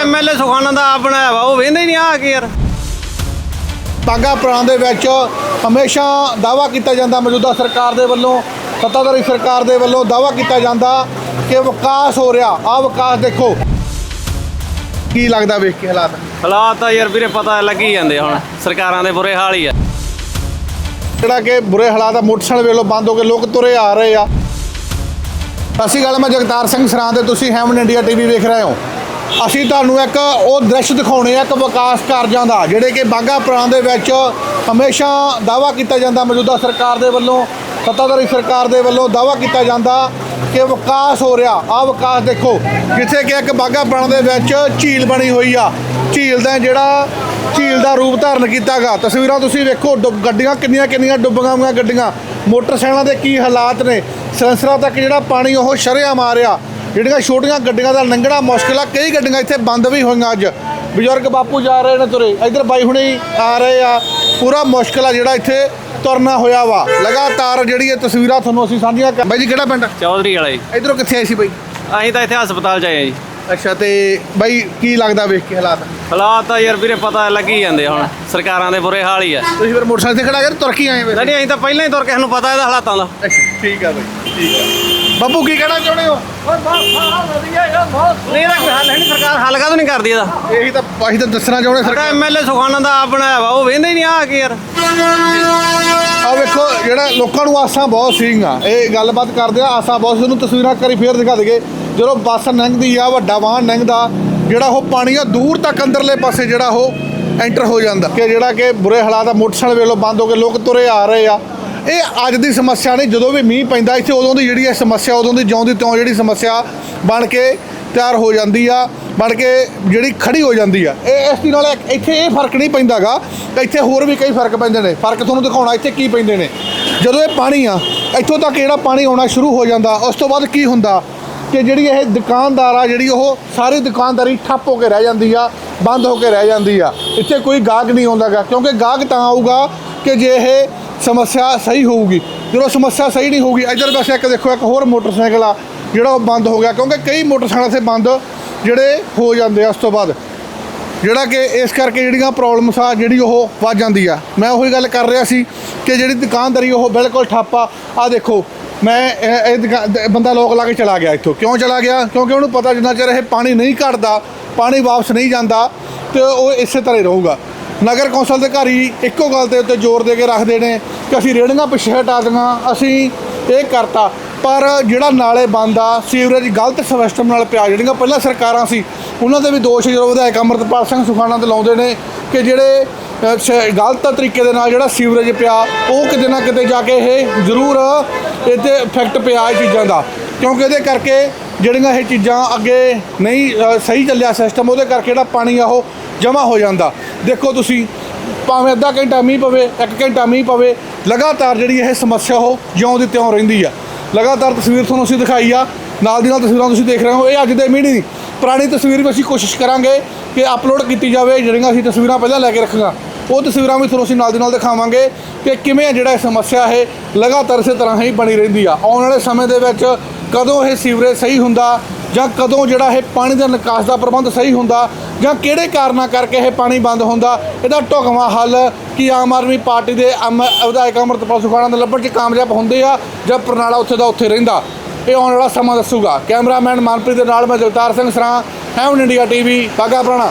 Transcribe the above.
MLA Sukhanand ਦਾ ਆਪ ਬਣਾਇਆ ਵਾ ਉਹ ਵੇਂਦੇ ਨਹੀਂ ਆ ਕੇ ਯਾਰ। ਬਾਗਾ ਪ੍ਰਾਣ ਦੇ ਵਿੱਚ ਹਮੇਸ਼ਾ ਦਾਵਾ ਕੀਤਾ ਜਾਂਦਾ ਮੌਜੂਦਾ ਸਰਕਾਰ ਦੇ ਵੱਲੋਂ ਸੱਤਾਧਾਰੀ ਸਰਕਾਰ ਦੇ ਵੱਲੋਂ ਦਾਵਾ ਕੀਤਾ ਜਾਂਦਾ ਕਿ ਵਿਕਾਸ ਹੋ ਰਿਹਾ। ਆ ਵਿਕਾਸ ਦੇਖੋ ਕੀ ਲੱਗਦਾ ਵੇਖ ਕੇ ਹਾਲਾਤ? ਹਾਲਾਤ ਤਾਂ ਯਾਰ ਵੀਰੇ ਪਤਾ ਲੱਗੀ ਜਾਂਦੇ ਹੁਣ ਸਰਕਾਰਾਂ ਦੇ ਬੁਰੇ ਹਾਲ ਹੀ ਆ। ਜਿਹੜਾ ਕਿ ਬੁਰੇ ਹਾਲਾਤ ਆ ਮੋਟਰਸਾਈਕਲ ਵੇਲੋਂ ਬੰਦ ਹੋ ਕੇ ਲੋਕ ਤੁਰੇ ਆ ਰਹੇ ਆ। ਅਸੀਂ ਗੱਲ ਮੈਂ ਜਗਤਾਰ ਸਿੰਘ ਸਰਾਂ ਤੇ ਤੁਸੀਂ ਹੈਮਨ ਇੰਡੀਆ ਟੀਵੀ ਵੇਖ ਰਹੇ ਹੋ। ਅਸੀਂ ਤੁਹਾਨੂੰ ਇੱਕ ਉਹ ਦ੍ਰਿਸ਼ ਦਿਖਾਉਣੇ ਆ, ਇੱਕ ਵਿਕਾਸ ਕਾਰਜਾਂ ਦਾ, ਜਿਹੜੇ ਕਿ ਬਾਗਾ ਪ੍ਰਾਣ ਦੇ ਵਿੱਚ ਹਮੇਸ਼ਾ ਦਾਵਾ ਕੀਤਾ ਜਾਂਦਾ, ਮੌਜੂਦਾ ਸਰਕਾਰ ਦੇ ਵੱਲੋਂ, ਸੱਤਾਧਾਰੀ ਸਰਕਾਰ ਦੇ ਵੱਲੋਂ ਦਾਵਾ ਕੀਤਾ ਜਾਂਦਾ ਕਿ ਵਿਕਾਸ ਹੋ ਰਿਹਾ। ਆ ਵਿਕਾਸ ਦੇਖੋ, ਜਿੱਥੇ ਕਿ ਇੱਕ ਬਾਗਾ ਪ੍ਰਾਣ ਦੇ ਵਿੱਚ ਝੀਲ ਬਣੀ ਹੋਈ ਆ। ਝੀਲ ਦਾ ਜਿਹੜਾ, ਝੀਲ ਦਾ ਰੂਪ ਧਾਰਨ ਕੀਤਾਗਾ ਤਸਵੀਰਾਂ ਤੁਸੀਂ ਵੇਖੋ, ਡੁੱਬ- ਗੱਡੀਆਂ ਕਿੰਨੀਆਂ ਕਿੰਨੀਆਂ ਡੁੱਬੀਆਂ ਹੋਈਆਂ ਗੱਡੀਆਂ। ਮੋਟਰਸਾਈਕਲਾਂ ਦੇ ਕੀ ਹਾਲਾਤ ਨੇ। ਸੈਂਸਰਾਂ ਤੱਕ ਜਿਹੜਾ ਪਾਣੀ ਉਹ ਸ਼ਰਿਆ ਮਾਰਿਆ ਜਿਹੜੀਆਂ ਛੋਟੀਆਂ ਗੱਡੀਆਂ ਦਾ ਲੰਘਣਾ ਮੁਸ਼ਕਿਲ ਆ ਕਈ ਗੱਡੀਆਂ ਇੱਥੇ ਬੰਦ ਵੀ ਹੋਈਆਂ ਅੱਜ। ਬਜ਼ੁਰਗ ਬਾਪੂ ਜਾ ਰਹੇ ਨੇ ਤੁਰੇ ਇੱਧਰ ਬਾਈ ਹੁਣੀ ਆ ਰਹੇ ਆ। ਪੂਰਾ ਮੁਸ਼ਕਿਲ ਆ ਜਿਹੜਾ ਇੱਥੇ ਤੁਰਨਾ ਹੋਇਆ ਵਾ। ਲਗਾਤਾਰ ਜਿਹੜੀ ਇਹ ਤਸਵੀਰਾਂ ਤੁਹਾਨੂੰ ਅਸੀਂ ਸਾਂਝੀਆਂ ਕਰ ਬਾਈ ਜੀ ਕਿਹੜਾ ਪਿੰਡ ਚੌਧਰੀ ਵਾਲੇ ਜੀ। ਇਧਰੋਂ ਕਿੱਥੇ ਆਏ ਸੀ ਬਾਈ? ਅਸੀਂ ਤਾਂ ਇੱਥੇ ਹਸਪਤਾਲ ਚ ਆਏ ਆ ਜੀ। ਅੱਛਾ ਤੇ ਬਾਈ ਕੀ ਲੱਗਦਾ ਵੇਖ ਕੇ ਹਾਲਾਤ? ਹਾਲਾਤ ਤਾਂ ਯਾਰ ਵੀਰੇ ਪਤਾ ਲੱਗੀ ਜਾਂਦੇ ਹੁਣ। ਸਰਕਾਰਾਂ ਦੇ ਬੁਰੇ ਹਾਲ ਹੀ ਆ। ਤੁਸੀਂ ਫਿਰ ਮੋਟਰਸਾਈਕਲ ਤੇ ਖੜਾ ਕਰ ਤੁਰ ਕੇ ਆਏ ਵੇ ਨਹੀਂ ਅਸੀਂ ਤਾਂ ਪਹਿਲਾਂ ਹੀ ਤੁਰ ਕੇ ਸਾਨੂੰ ਪਤਾ ਇਹਦਾ ਹਾਲਾਤਾਂ ਦਾ। ਅੱਛਾ ਠੀਕ ਆ ਬਾਈ ਠੀਕ ਆ। ਬਾਪੂ ਕੀ ਕਹਿਣਾ ਚਾਹੁੰਦੇ ਹੋ? ਨਹੀਂ ਇਹਦਾ ਕੋਈ ਹੱਲ ਹੈ ਨਹੀਂ ਸਰਕਾਰ ਹੱਲ ਕਾਹਦੋਂ ਨਹੀਂ ਕਰਦੀ ਇਹਦਾ। ਇਹੀ ਤਾਂ ਅਸੀਂ ਤਾਂ ਦੱਸਣਾ ਚਾਹੁੰਦੇ ਸਾਡਾ ਸਰਕਾਰ। ਐਮਐਲਏ ਸੁਖਾਨੰਦ ਦਾ ਆਪ ਬਣਾਇਆ ਵਾ ਉਹ ਵੇਂਦੇ ਹੀ ਨਹੀਂ ਆ ਕੇ ਯਾਰ। ਆ ਵੇਖੋ ਜਿਹੜਾ ਲੋਕਾਂ ਨੂੰ ਆਸਾਂ ਬਹੁਤ ਸੀਗੀਆਂ ਇਹ ਗੱਲਬਾਤ ਕਰਦੇ ਆ ਆਸਾਂ ਬਹੁਤ ਸੀ ਉਹਨੂੰ ਤਸਵੀਰਾਂ ਕਰੀ ਫੇਰ ਦਿਖਾ ਦਈਏ। ਜਦੋਂ ਬੱਸ ਲੰਘਦੀ ਆ ਵੱਡਾ ਵਾਹਨ ਲੰਘਦਾ ਜਿਹੜਾ ਉਹ ਪਾਣੀ ਆ ਦੂਰ ਤੱਕ ਅੰਦਰਲੇ ਪਾਸੇ ਜਿਹੜਾ ਉਹ ਐਂਟਰ ਹੋ ਜਾਂਦਾ। ਕਿ ਜਿਹੜਾ ਕਿ ਬੁਰੇ ਹਾਲਾਤ ਆ ਮੋਟਰਸਾਈਕਲ ਵੇਲੋਂ ਬੰਦ ਹੋ ਕੇ ਲੋਕ ਤੁਰੇ ਆ ਰਹੇ ਆ। ਇਹ ਅੱਜ ਦੀ ਸਮੱਸਿਆ ਨਹੀਂ, ਜਦੋਂ ਵੀ ਮੀਂਹ ਪੈਂਦਾ ਇੱਥੇ, ਉਦੋਂ ਦੀ ਜਿਹੜੀ ਇਹ ਸਮੱਸਿਆ, ਉਦੋਂ ਦੀ ਜਿਉਂ ਦੀ ਤਿਉਂ ਜਿਹੜੀ ਸਮੱਸਿਆ ਬਣ ਕੇ ਤਿਆਰ ਹੋ ਜਾਂਦੀ ਆ, ਬਣ ਕੇ ਜਿਹੜੀ ਖੜੀ ਹੋ ਜਾਂਦੀ ਆ। ਇਹ ਇਸ ਦੀ ਨਾਲ ਇੱਥੇ ਇਹ ਫ਼ਰਕ ਨਹੀਂ ਪੈਂਦਾਗਾ, ਇੱਥੇ ਹੋਰ ਵੀ ਕਈ ਫ਼ਰਕ ਪੈਂਦੇ ਨੇ। ਫ਼ਰਕ ਤੁਹਾਨੂੰ ਦਿਖਾਉਣਾ ਇੱਥੇ ਕੀ ਪੈਂਦੇ ਨੇ। ਜਦੋਂ ਇਹ ਪਾਣੀ ਆ, ਇੱਥੋਂ ਤੱਕ ਜਿਹੜਾ ਪਾਣੀ ਆਉਣਾ ਸ਼ੁਰੂ ਹੋ ਜਾਂਦਾ, ਉਸ ਤੋਂ ਬਾਅਦ ਕੀ ਹੁੰਦਾ? ਕਿ ਜਿਹੜੀ ਇਹ ਦੁਕਾਨਦਾਰ ਆ, ਜਿਹੜੀ ਉਹ ਸਾਰੀ ਦੁਕਾਨਦਾਰੀ ਠੱਪ ਹੋ ਕੇ ਰਹਿ ਜਾਂਦੀ ਆ, ਬੰਦ ਹੋ ਕੇ ਰਹਿ ਜਾਂਦੀ ਆ। ਇੱਥੇ ਕੋਈ ਗਾਹਕ ਨਹੀਂ ਆਉਂਦਾਗਾ, ਕਿਉਂਕਿ ਗਾਹਕ ਤਾਂ ਆਊਗਾ ਕਿ ਜੇ ਇਹ ਸਮੱਸਿਆ ਸਹੀ ਹੋਊਗੀ। ਜਦੋਂ ਸਮੱਸਿਆ ਸਹੀ ਨਹੀਂ ਹੋਊਗੀ, ਇੱਧਰ ਪਾਸੇ ਇੱਕ ਦੇਖੋ, ਇੱਕ ਹੋਰ ਮੋਟਰਸਾਈਕਲ ਆ, ਜਿਹੜਾ ਉਹ ਬੰਦ ਹੋ ਗਿਆ, ਕਿਉਂਕਿ ਕਈ ਮੋਟਰਸਾਈਕਲ ਇੱਥੇ ਬੰਦ ਜਿਹੜੇ ਹੋ ਜਾਂਦੇ ਆ ਉਸ ਤੋਂ ਬਾਅਦ। ਜਿਹੜਾ ਕਿ ਇਸ ਕਰਕੇ ਜਿਹੜੀਆਂ ਪ੍ਰੋਬਲਮਸ ਆ, ਜਿਹੜੀ ਉਹ ਵੱਧ ਜਾਂਦੀ ਆ। ਮੈਂ ਉਹੀ ਗੱਲ ਕਰ ਰਿਹਾ ਸੀ ਕਿ ਜਿਹੜੀ ਦੁਕਾਨਦਾਰੀ ਉਹ ਬਿਲਕੁਲ ਠੱਪ ਆ। ਆ ਦੇਖੋ, ਮੈਂ ਇਹ ਇਹ ਬੰਦਾ ਲੋਕ ਲਾ ਕੇ ਚਲਾ ਗਿਆ ਇੱਥੋਂ। ਕਿਉਂ ਚਲਾ ਗਿਆ? ਕਿਉਂਕਿ ਉਹਨੂੰ ਪਤਾ ਜਿੰਨਾ ਚਿਰ ਇਹ ਪਾਣੀ ਨਹੀਂ ਘਟਦਾ, ਪਾਣੀ ਵਾਪਸ ਨਹੀਂ ਜਾਂਦਾ, ਤੇ ਉਹ ਇਸੇ ਤਰ੍ਹਾਂ ਹੀ ਰਹੂਗਾ। ਨਗਰ ਕੌਂਸਲ ਦੇ ਘਰ ਹੀ ਇੱਕੋ ਗੱਲ ਦੇ ਉੱਤੇ ਜ਼ੋਰ ਦੇ ਕੇ ਰੱਖਦੇ ਨੇ ਕਿ ਅਸੀਂ ਰੇੜੀਆਂ ਪਿੱਛੇ ਹਟਾ ਦੀਆਂ ਅਸੀਂ ਇਹ ਕਰਤਾ। ਪਰ ਜਿਹੜਾ ਨਾਲੇ ਬੰਦ ਆ, ਸੀਵਰੇਜ ਗਲਤ ਸਿਸਟਮ ਨਾਲ ਪਿਆ, ਜਿਹੜੀਆਂ ਪਹਿਲਾਂ ਸਰਕਾਰਾਂ ਸੀ, ਉਹਨਾਂ ਦੇ ਵੀ ਦੋਸ਼ ਜਦੋਂ ਵਿਧਾਇਕ ਅਮਰਤਪਾਲ ਸਿੰਘ ਸੁਖਾਨਾ ਤੇ ਲਾਉਂਦੇ ਨੇ ਕਿ ਜਿਹੜੇ ਸ- ਗਲਤ ਤਰੀਕੇ ਦੇ ਨਾਲ ਜਿਹੜਾ ਸੀਵਰੇਜ ਪਿਆ, ਉਹ ਕਿਤੇ ਨਾ ਕਿਤੇ ਜਾ ਕੇ ਇਹ ਜ਼ਰੂਰ ਇਹਤੇ ਇਫੈਕਟ ਪਿਆ ਇਹ ਚੀਜ਼ਾਂ ਦਾ। ਕਿਉਂਕਿ ਇਹਦੇ ਕਰਕੇ ਜਿਹੜੀਆਂ ਇਹ ਚੀਜ਼ਾਂ ਅੱਗੇ ਨਹੀਂ ਸਹੀ ਚੱਲਿਆ ਸਿਸਟਮ ਉਹਦੇ ਕਰਕੇ ਜਿਹੜਾ ਪਾਣੀ ਆ ਉਹ ਜਮ੍ਹਾਂ ਹੋ ਜਾਂਦਾ। ਦੇਖੋ ਤੁਸੀਂ, ਭਾਵੇਂ ਅੱਧਾ ਘੰਟਾ ਮੀਂਹ ਪਵੇ, ਇੱਕ ਘੰਟਾ ਮੀਂਹ ਪਵੇ, ਲਗਾਤਾਰ ਜਿਹੜੀ ਇਹ ਸਮੱਸਿਆ ਉਹ ਜਿਉਂ ਦੀ ਤਿਉਂ ਰਹਿੰਦੀ ਆ। ਲਗਾਤਾਰ ਤਸਵੀਰ ਤੁਹਾਨੂੰ ਅਸੀਂ ਦਿਖਾਈ ਆ, ਨਾਲ ਦੀ ਨਾਲ ਤਸਵੀਰਾਂ ਤੁਸੀਂ ਦੇਖ ਰਹੇ ਹੋ, ਇਹ ਅੱਜ ਦੇ ਮੀਂਹ ਨਹੀਂ। ਪੁਰਾਣੀ ਤਸਵੀਰ ਵੀ ਅਸੀਂ ਕੋਸ਼ਿਸ਼ ਕਰਾਂਗੇ ਕਿ ਅਪਲੋਡ ਕੀਤੀ ਜਾਵੇ, ਜਿਹੜੀਆਂ ਅਸੀਂ ਤਸਵੀਰਾਂ ਪਹਿਲਾਂ ਲੈ ਕੇ ਰੱਖੀਆਂ। ਉਹ ਤਸਵੀਰਾਂ ਵੀ ਤੁਹਾਨੂੰ ਅਸੀਂ ਨਾਲ ਦੀ ਨਾਲ ਦਿਖਾਵਾਂਗੇ ਕਿ ਕਿਵੇਂ ਜਿਹੜਾ ਇਹ ਸਮੱਸਿਆ ਹੈ ਲਗਾਤਾਰ ਇਸੇ ਤਰ੍ਹਾਂ ਹੀ ਬਣੀ ਰਹਿੰਦੀ ਆ। ਆਉਣ ਵਾਲੇ ਸਮੇਂ ਦੇ ਵਿੱਚ ਕਦੋਂ ਇਹ ਸੀਵਰੇਜ ਸਹੀ ਹੁੰਦਾ ਜਾਂ ਕਦੋਂ ਜਿਹੜਾ ਇਹ ਪਾਣੀ ਦਾ ਨਿਕਾਸ ਦਾ ਪ੍ਰਬੰਧ ਸਹੀ ਹੁੰਦਾ ਜਾਂ ਕਿਹੜੇ ਕਾਰਨਾਂ ਕਰਕੇ ਇਹ ਪਾਣੀ ਬੰਦ ਹੁੰਦਾ, ਇਹਦਾ ਢੁਕਵਾਂ ਹੱਲ ਕਿ ਆਮ ਆਦਮੀ ਪਾਰਟੀ ਦੇ ਅਮ ਵਿਧਾਇਕ ਅਮਰਤਪਾਲ ਸੁਖਾਣਾ ਦੇ ਲੱਭਣ 'ਚ ਕਾਮਯਾਬ ਹੁੰਦੇ ਆ ਜਾਂ ਪ੍ਰਣਾਲਾ ਉੱਥੇ ਦਾ ਉੱਥੇ ਰਹਿੰਦਾ? ਇਹ ਆਉਣ ਵਾਲਾ ਸਮਾਂ ਦੱਸੂਗਾ। ਕੈਮਰਾਮੈਨ ਮਨਪ੍ਰੀਤ ਦੇ ਨਾਲ ਮੈਂ Jagtar Singh Saran, Heaven India TV ਬਾਗਾ ਪੁਰਾਣਾ।